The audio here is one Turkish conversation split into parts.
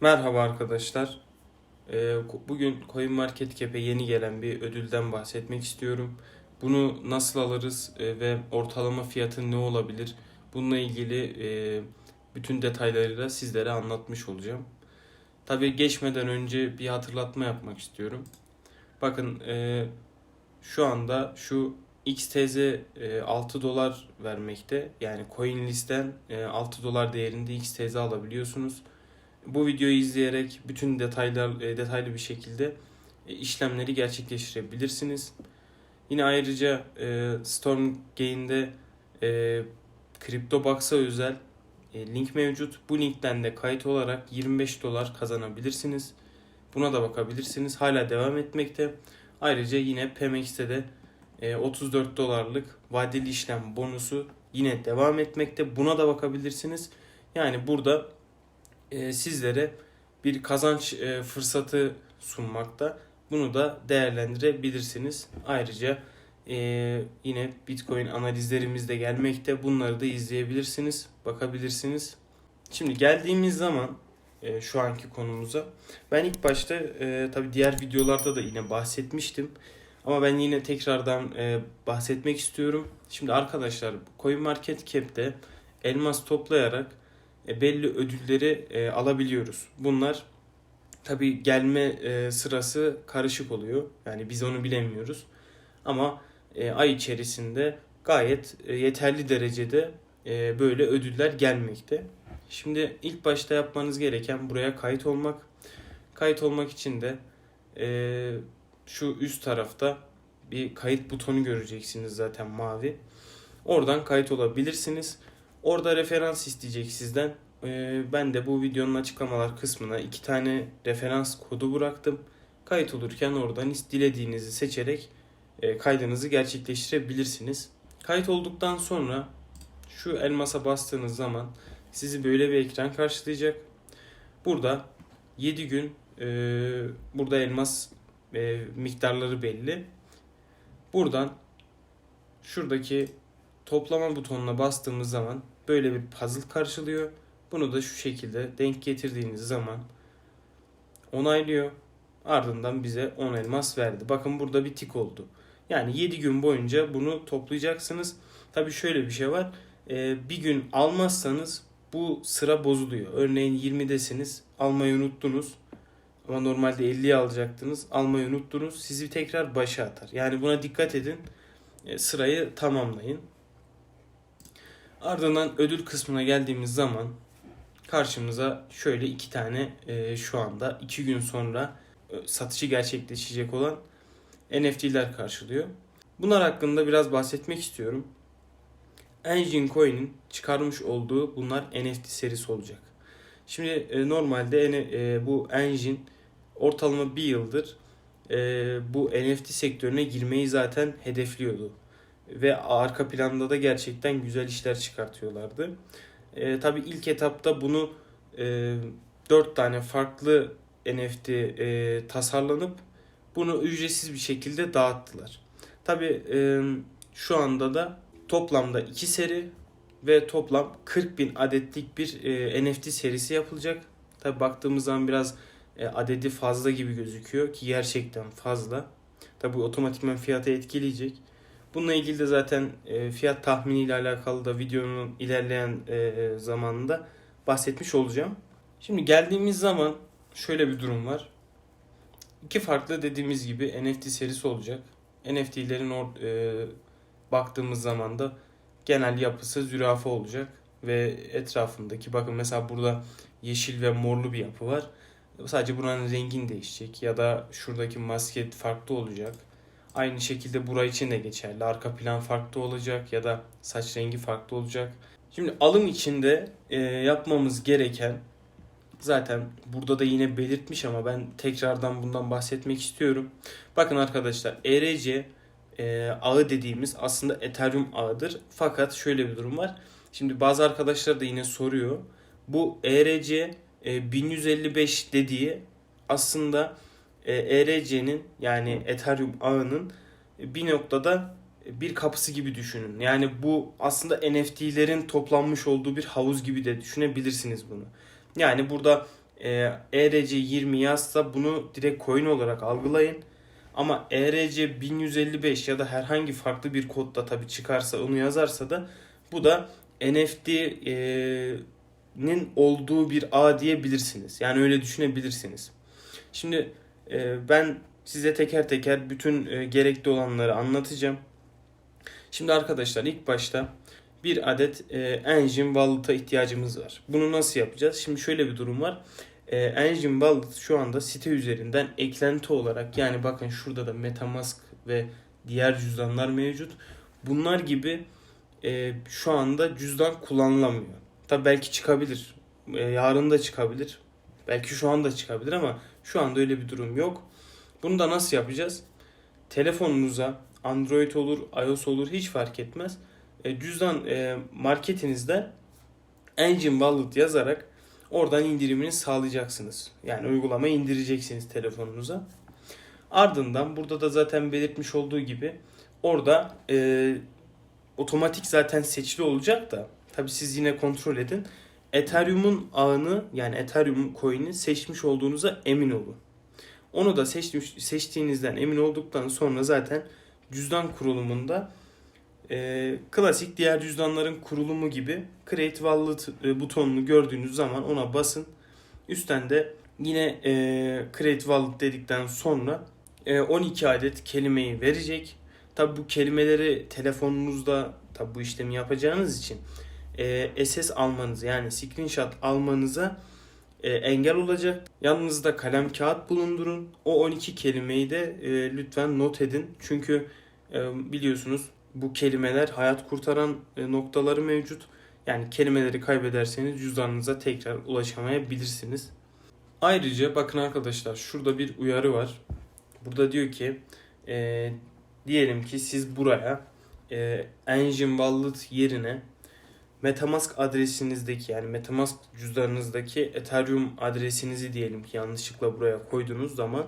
Merhaba arkadaşlar. Ee, Bugün CoinMarketCap'e yeni gelen bir ödülden bahsetmek istiyorum. Bunu nasıl alırız e, ve ortalama fiyatı ne olabilir? Bununla ilgili e, bütün detaylarıyla sizlere anlatmış olacağım. Tabii geçmeden önce bir hatırlatma yapmak istiyorum. Bakın e, şu anda şu XTZ e, 6 dolar vermekte. Yani CoinList'ten e, 6 dolar değerinde XTZ alabiliyorsunuz. Bu videoyu izleyerek bütün detaylar e, detaylı bir şekilde e, işlemleri gerçekleştirebilirsiniz. Yine ayrıca e, Stormgain'de e, CryptoBox'a özel link mevcut. Bu linkten de kayıt olarak 25 dolar kazanabilirsiniz. Buna da bakabilirsiniz. Hala devam etmekte. Ayrıca yine Pemex'te de e, 34 dolarlık vadeli işlem bonusu yine devam etmekte. Buna da bakabilirsiniz. Yani burada e, sizlere bir kazanç e, fırsatı sunmakta. Bunu da değerlendirebilirsiniz. Ayrıca e, yine Bitcoin analizlerimiz de gelmekte. Bunları da izleyebilirsiniz, bakabilirsiniz. Şimdi geldiğimiz zaman e, şu anki konumuza. Ben ilk başta tabii diğer videolarda da yine bahsetmiştim. Ama ben yine tekrardan bahsetmek istiyorum. Şimdi arkadaşlar CoinMarketCap'te elmas toplayarak belli ödülleri e, alabiliyoruz. Bunlar tabi gelme e, sırası karışık oluyor. Yani biz onu bilemiyoruz. Ama e, ay içerisinde gayet e, yeterli derecede e, böyle ödüller gelmekte. Şimdi ilk başta yapmanız gereken buraya kayıt olmak. Kayıt olmak için de e, şu üst tarafta bir kayıt butonu göreceksiniz zaten mavi. Oradan kayıt olabilirsiniz. Orada referans isteyecek sizden. Ee, ben de bu videonun açıklamalar kısmına iki tane referans kodu bıraktım. Kayıt olurken oradan dilediğinizi seçerek e, kaydınızı gerçekleştirebilirsiniz. Kayıt olduktan sonra şu elmasa bastığınız zaman sizi böyle bir ekran karşılayacak. Burada 7 gün e, burada elmas e, miktarları belli. Buradan şuradaki toplama butonuna bastığımız zaman böyle bir puzzle karşılıyor. Bunu da şu şekilde denk getirdiğiniz zaman onaylıyor. Ardından bize 10 elmas verdi. Bakın burada bir tik oldu. Yani 7 gün boyunca bunu toplayacaksınız. Tabi şöyle bir şey var. Ee, bir gün almazsanız bu sıra bozuluyor. Örneğin 20'desiniz almayı unuttunuz. Ama normalde 50'yi alacaktınız. Almayı unuttunuz. Sizi tekrar başa atar. Yani buna dikkat edin. E, Sırayı tamamlayın. Ardından ödül kısmına geldiğimiz zaman karşımıza şöyle iki tane e, şu anda iki gün sonra e, satışı gerçekleşecek olan NFT'ler karşılıyor. Bunlar hakkında biraz bahsetmek istiyorum. Engine Coin'in çıkarmış olduğu bunlar NFT serisi olacak. Şimdi e, normalde e, bu Engine ortalama bir yıldır e, bu NFT sektörüne girmeyi zaten hedefliyordu ve arka planda da gerçekten güzel işler çıkartıyorlardı. E, tabii ilk etapta bunu e, 4 tane farklı NFT e, tasarlanıp bunu ücretsiz bir şekilde dağıttılar. Tabii e, şu anda da toplamda 2 seri ve toplam 40 bin adetlik bir e, NFT serisi yapılacak. Tabii baktığımız zaman biraz e, adedi fazla gibi gözüküyor ki gerçekten fazla. Tabii bu otomatikman fiyatı etkileyecek. Bununla ilgili de zaten e, fiyat tahminiyle alakalı da videonun ilerleyen e, zamanında bahsetmiş olacağım. Şimdi geldiğimiz zaman şöyle bir durum var. İki farklı dediğimiz gibi NFT serisi olacak. NFT'lerin or, e, baktığımız zaman da genel yapısı zürafa olacak ve etrafındaki bakın mesela burada yeşil ve morlu bir yapı var. Sadece buranın rengin değişecek ya da şuradaki masket farklı olacak. Aynı şekilde burayı için de geçerli. Arka plan farklı olacak ya da saç rengi farklı olacak. Şimdi alım içinde e, yapmamız gereken zaten burada da yine belirtmiş ama ben tekrardan bundan bahsetmek istiyorum. Bakın arkadaşlar ERC e, ağı dediğimiz aslında Ethereum ağıdır. Fakat şöyle bir durum var. Şimdi bazı arkadaşlar da yine soruyor. Bu ERC e, 1155 dediği aslında e, ERC'nin yani Ethereum ağının e, bir noktada bir kapısı gibi düşünün. Yani bu aslında NFT'lerin toplanmış olduğu bir havuz gibi de düşünebilirsiniz bunu. Yani burada e, ERC20 yazsa bunu direkt coin olarak algılayın. Ama E ERC 1155 ya da herhangi farklı bir kodda tabi çıkarsa onu yazarsa da bu da NFT'nin olduğu bir ağ diyebilirsiniz. Yani öyle düşünebilirsiniz. Şimdi e, ben size teker teker bütün e, gerekli olanları anlatacağım. Şimdi arkadaşlar ilk başta bir adet e, Engine Wallet'a ihtiyacımız var. Bunu nasıl yapacağız? Şimdi şöyle bir durum var. E, Engine Wallet şu anda site üzerinden eklenti olarak yani bakın şurada da Metamask ve diğer cüzdanlar mevcut. Bunlar gibi şu anda cüzdan kullanılamıyor. Tabi belki çıkabilir. Yarın da çıkabilir. Belki şu anda çıkabilir ama şu anda öyle bir durum yok. Bunu da nasıl yapacağız? Telefonunuza Android olur, iOS olur hiç fark etmez. E, cüzdan e, marketinizde Engine Wallet yazarak oradan indirimini sağlayacaksınız. Yani uygulamayı indireceksiniz telefonunuza. Ardından burada da zaten belirtmiş olduğu gibi orada e, otomatik zaten seçili olacak da tabi siz yine kontrol edin. Ethereum'un ağını yani Ethereum coin'i seçmiş olduğunuza emin olun. Onu da seçmiş, seçtiğinizden emin olduktan sonra zaten cüzdan kurulumunda e, klasik diğer cüzdanların kurulumu gibi Create Wallet e, butonunu gördüğünüz zaman ona basın. Üstten de yine e, Create Wallet dedikten sonra e, 12 adet kelimeyi verecek. Tabi bu kelimeleri telefonunuzda tabi bu işlemi yapacağınız için e, SS almanız yani screenshot almanıza e, engel olacak. Yanınızda kalem kağıt bulundurun. O 12 kelimeyi de e, lütfen not edin. Çünkü e, biliyorsunuz bu kelimeler hayat kurtaran e, noktaları mevcut. Yani kelimeleri kaybederseniz cüzdanınıza tekrar ulaşamayabilirsiniz. Ayrıca bakın arkadaşlar şurada bir uyarı var. Burada diyor ki e, diyelim ki siz buraya e, Engine Wallet yerine Metamask adresinizdeki yani Metamask cüzdanınızdaki Ethereum adresinizi diyelim ki yanlışlıkla buraya koyduğunuz zaman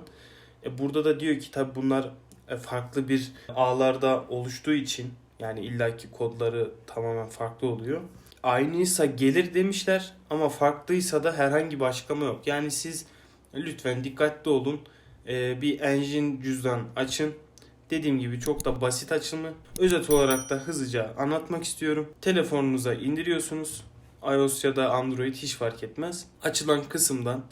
e, burada da diyor ki tabi bunlar e, farklı bir ağlarda oluştuğu için yani illaki kodları tamamen farklı oluyor. Aynıysa gelir demişler ama farklıysa da herhangi bir açıklama yok. Yani siz lütfen dikkatli olun. E, bir engine cüzdan açın. Dediğim gibi çok da basit açılımı. Özet olarak da hızlıca anlatmak istiyorum. Telefonunuza indiriyorsunuz. iOS ya da Android hiç fark etmez. Açılan kısımdan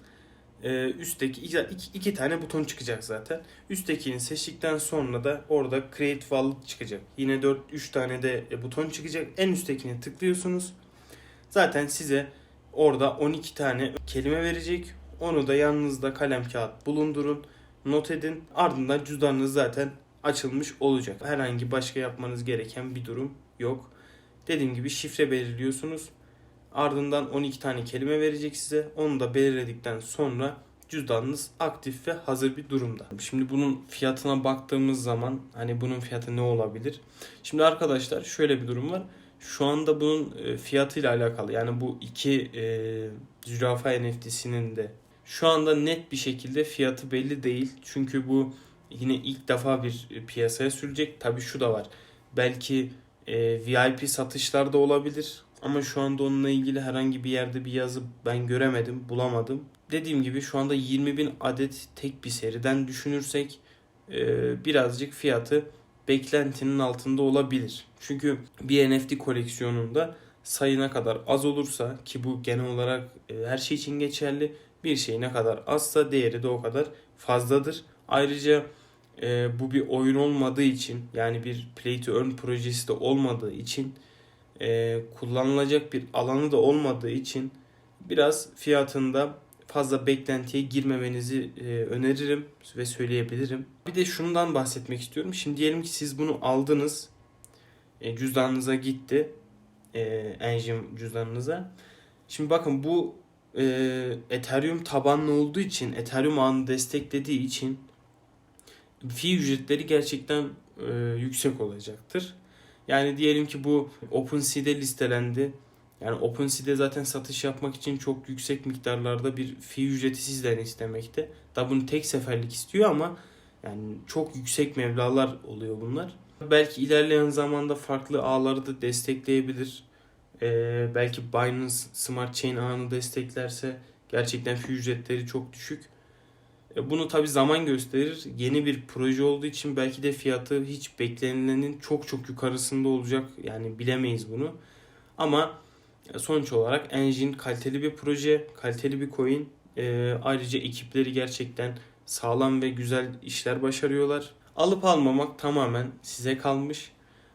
e, üstteki iki, iki, tane buton çıkacak zaten. Üsttekini seçtikten sonra da orada Create Wallet çıkacak. Yine 4 3 tane de e, buton çıkacak. En üsttekini tıklıyorsunuz. Zaten size orada 12 tane kelime verecek. Onu da yanınızda kalem kağıt bulundurun. Not edin. Ardından cüzdanınız zaten açılmış olacak. Herhangi başka yapmanız gereken bir durum yok. Dediğim gibi şifre belirliyorsunuz. Ardından 12 tane kelime verecek size. Onu da belirledikten sonra cüzdanınız aktif ve hazır bir durumda. Şimdi bunun fiyatına baktığımız zaman hani bunun fiyatı ne olabilir? Şimdi arkadaşlar şöyle bir durum var. Şu anda bunun e, fiyatıyla alakalı yani bu iki e, zürafa NFT'sinin de şu anda net bir şekilde fiyatı belli değil. Çünkü bu yine ilk defa bir piyasaya sürecek. Tabi şu da var. Belki e, VIP satışlar da olabilir. Ama şu anda onunla ilgili herhangi bir yerde bir yazı ben göremedim, bulamadım. Dediğim gibi şu anda 20 bin adet tek bir seriden düşünürsek e, birazcık fiyatı beklentinin altında olabilir. Çünkü bir NFT koleksiyonunda sayı ne kadar az olursa ki bu genel olarak e, her şey için geçerli. Bir şey ne kadar azsa değeri de o kadar fazladır. Ayrıca e, bu bir oyun olmadığı için yani bir play to earn projesi de olmadığı için e, kullanılacak bir alanı da olmadığı için biraz fiyatında fazla beklentiye girmemenizi e, öneririm ve söyleyebilirim. Bir de şundan bahsetmek istiyorum. Şimdi diyelim ki siz bunu aldınız. E, cüzdanınıza gitti. E, Engine cüzdanınıza. Şimdi bakın bu e, Ethereum tabanlı olduğu için, Ethereum ağını desteklediği için fi ücretleri gerçekten e, yüksek olacaktır. Yani diyelim ki bu OpenSea'de listelendi. Yani OpenSea'de zaten satış yapmak için çok yüksek miktarlarda bir fi ücreti sizden istemekte. Da bunu tek seferlik istiyor ama yani çok yüksek mevlalar oluyor bunlar. Belki ilerleyen zamanda farklı ağları da destekleyebilir. Ee, belki Binance Smart Chain ağını desteklerse Gerçekten fi ücretleri çok düşük. E, Bunu tabi zaman gösterir. Yeni bir proje olduğu için belki de fiyatı hiç beklenilenin çok çok yukarısında olacak. Yani bilemeyiz bunu. Ama e, sonuç olarak Engine kaliteli bir proje, kaliteli bir coin. E, ayrıca ekipleri gerçekten sağlam ve güzel işler başarıyorlar. Alıp almamak tamamen size kalmış.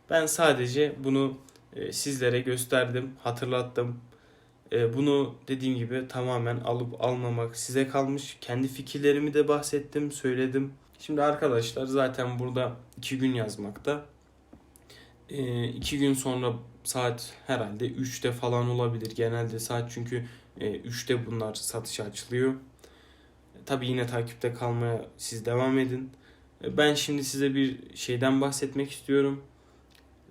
Ben sadece bunu e, sizlere gösterdim, hatırlattım. E, bunu dediğim gibi tamamen alıp almamak size kalmış. Kendi fikirlerimi de bahsettim, söyledim. Şimdi arkadaşlar zaten burada iki gün yazmakta. E, iki gün sonra saat herhalde 3'te falan olabilir. Genelde saat çünkü e, 3'te bunlar satışa açılıyor. Tabi yine takipte kalmaya siz devam edin. E, Ben şimdi size bir şeyden bahsetmek istiyorum.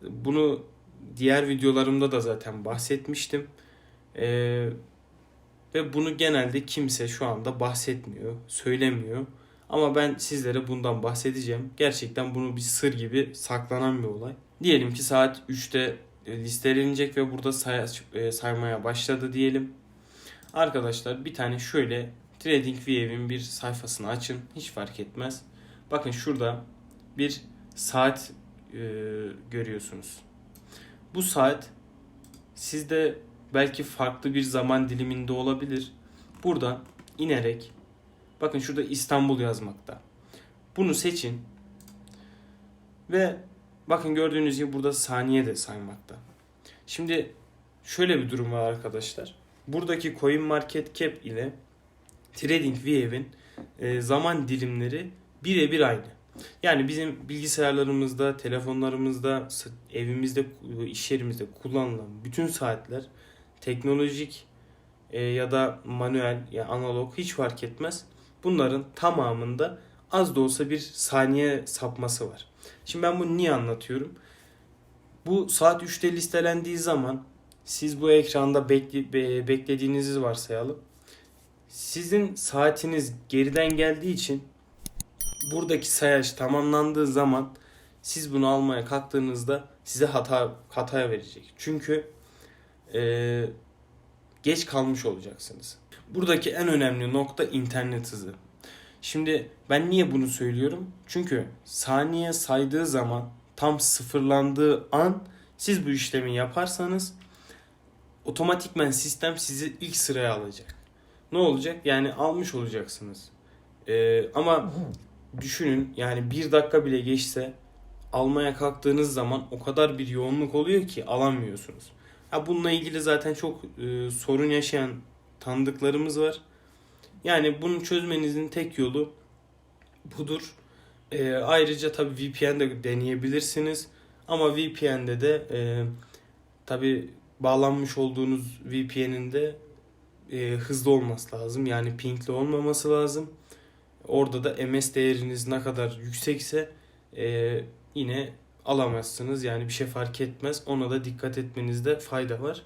Bunu diğer videolarımda da zaten bahsetmiştim. Ee, ve bunu genelde kimse şu anda bahsetmiyor, söylemiyor. Ama ben sizlere bundan bahsedeceğim. Gerçekten bunu bir sır gibi saklanan bir olay. Diyelim ki saat 3'te listelenecek ve burada say- e, saymaya başladı diyelim. Arkadaşlar bir tane şöyle TradingView'in bir sayfasını açın. Hiç fark etmez. Bakın şurada bir saat e, görüyorsunuz. Bu saat sizde belki farklı bir zaman diliminde olabilir. Burada inerek bakın şurada İstanbul yazmakta. Bunu seçin. Ve bakın gördüğünüz gibi burada saniye de saymakta. Şimdi şöyle bir durum var arkadaşlar. Buradaki Coin Market Cap ile TradingView'in e, zaman dilimleri birebir aynı. Yani bizim bilgisayarlarımızda, telefonlarımızda, evimizde, iş yerimizde kullanılan bütün saatler teknolojik e, ya da manuel ya analog hiç fark etmez. Bunların tamamında az da olsa bir saniye sapması var. Şimdi ben bunu niye anlatıyorum? Bu saat 3'te listelendiği zaman siz bu ekranda bekle, be- beklediğinizi varsayalım. Sizin saatiniz geriden geldiği için buradaki sayaç tamamlandığı zaman siz bunu almaya kalktığınızda size hata hataya verecek. Çünkü e, geç kalmış olacaksınız. Buradaki en önemli nokta internet hızı. Şimdi ben niye bunu söylüyorum? Çünkü saniye saydığı zaman tam sıfırlandığı an siz bu işlemi yaparsanız otomatikmen sistem sizi ilk sıraya alacak. Ne olacak? Yani almış olacaksınız. Ee, ama düşünün yani bir dakika bile geçse almaya kalktığınız zaman o kadar bir yoğunluk oluyor ki alamıyorsunuz. Ha bununla ilgili zaten çok e, sorun yaşayan tanıdıklarımız var. Yani bunu çözmenizin tek yolu budur. E, ayrıca tabii VPN de deneyebilirsiniz. Ama VPN'de de e, tabii bağlanmış olduğunuz VPN'in de e, hızlı olması lazım. Yani pingli olmaması lazım. Orada da MS değeriniz ne kadar yüksekse e, yine alamazsınız. Yani bir şey fark etmez. Ona da dikkat etmenizde fayda var.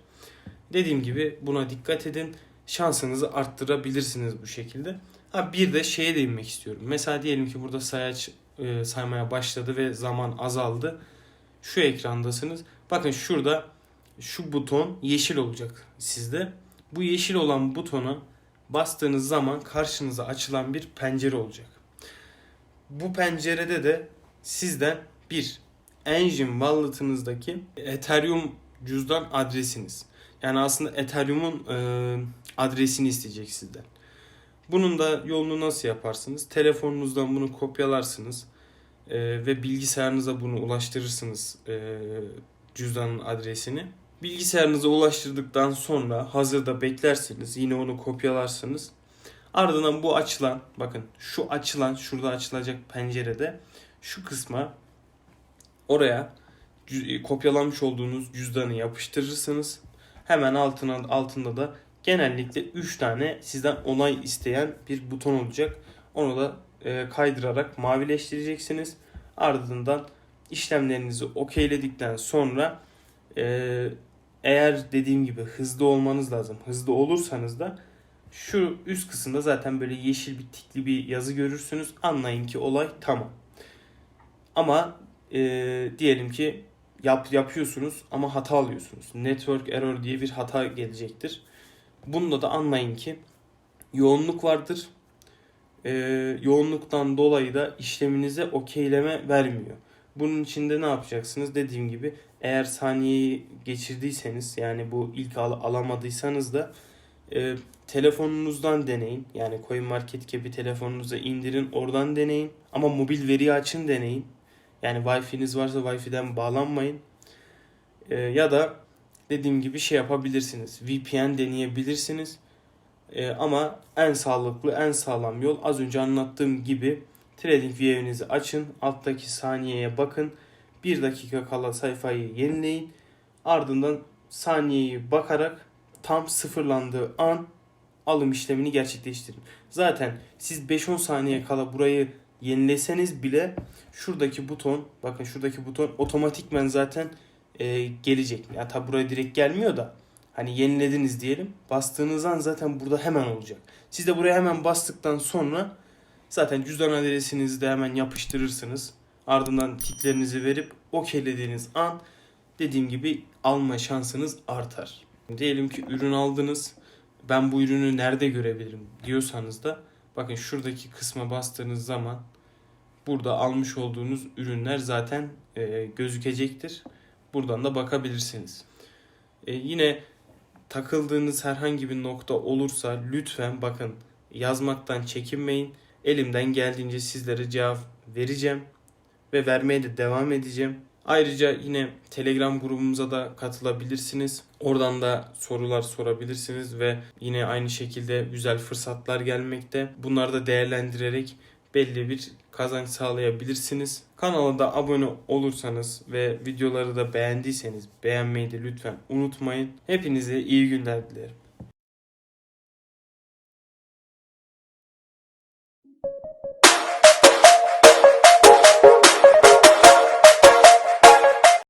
Dediğim gibi buna dikkat edin. Şansınızı arttırabilirsiniz bu şekilde. Ha bir de şeye değinmek istiyorum. Mesela diyelim ki burada sayaç e, saymaya başladı ve zaman azaldı. Şu ekrandasınız. Bakın şurada şu buton yeşil olacak sizde. Bu yeşil olan butona bastığınız zaman karşınıza açılan bir pencere olacak. Bu pencerede de sizden bir Engine Wallet'ınızdaki Ethereum cüzdan adresiniz. Yani aslında Ethereum'un e, adresini isteyecek sizden. Bunun da yolunu nasıl yaparsınız? Telefonunuzdan bunu kopyalarsınız e, ve bilgisayarınıza bunu ulaştırırsınız e, cüzdanın adresini. Bilgisayarınıza ulaştırdıktan sonra hazırda beklersiniz. Yine onu kopyalarsınız. Ardından bu açılan, bakın şu açılan, şurada açılacak pencerede şu kısma oraya cü- kopyalanmış olduğunuz cüzdanı yapıştırırsınız. Hemen altına altında da genellikle 3 tane sizden onay isteyen bir buton olacak. Onu da e, kaydırarak mavileştireceksiniz. Ardından işlemlerinizi okeyledikten sonra e, eğer dediğim gibi hızlı olmanız lazım. Hızlı olursanız da şu üst kısımda zaten böyle yeşil bir tikli bir yazı görürsünüz. Anlayın ki olay tamam. Ama e, diyelim ki yap yapıyorsunuz ama hata alıyorsunuz. Network error diye bir hata gelecektir. Bunda da anlayın ki yoğunluk vardır. Ee, yoğunluktan dolayı da işleminize okeyleme vermiyor. Bunun için de ne yapacaksınız? Dediğim gibi eğer saniyeyi geçirdiyseniz yani bu ilk al- alamadıysanız da e, telefonunuzdan deneyin. Yani CoinMarketCap'i telefonunuza indirin oradan deneyin. Ama mobil veri açın deneyin. Yani Wi-Fi'niz varsa Wi-Fi'den bağlanmayın. E, ya da dediğim gibi şey yapabilirsiniz. VPN deneyebilirsiniz. E, ama en sağlıklı, en sağlam yol az önce anlattığım gibi TradingView'nizi açın. Alttaki saniyeye bakın. Bir dakika kala sayfayı yenileyin. Ardından saniyeyi bakarak tam sıfırlandığı an alım işlemini gerçekleştirin. Zaten siz 5-10 saniye kala burayı yenileseniz bile şuradaki buton bakın şuradaki buton otomatikmen zaten e, gelecek. Ya tabi buraya direkt gelmiyor da hani yenilediniz diyelim. Bastığınız an zaten burada hemen olacak. Siz de buraya hemen bastıktan sonra zaten cüzdan adresinizi de hemen yapıştırırsınız. Ardından tiklerinizi verip okeylediğiniz an dediğim gibi alma şansınız artar. Diyelim ki ürün aldınız. Ben bu ürünü nerede görebilirim diyorsanız da bakın şuradaki kısma bastığınız zaman burada almış olduğunuz ürünler zaten e, gözükecektir. Buradan da bakabilirsiniz. E, yine takıldığınız herhangi bir nokta olursa lütfen bakın yazmaktan çekinmeyin. Elimden geldiğince sizlere cevap vereceğim ve vermeye de devam edeceğim. Ayrıca yine Telegram grubumuza da katılabilirsiniz. Oradan da sorular sorabilirsiniz ve yine aynı şekilde güzel fırsatlar gelmekte. Bunları da değerlendirerek belli bir kazanç sağlayabilirsiniz. Kanala da abone olursanız ve videoları da beğendiyseniz beğenmeyi de lütfen unutmayın. Hepinize iyi günler dilerim.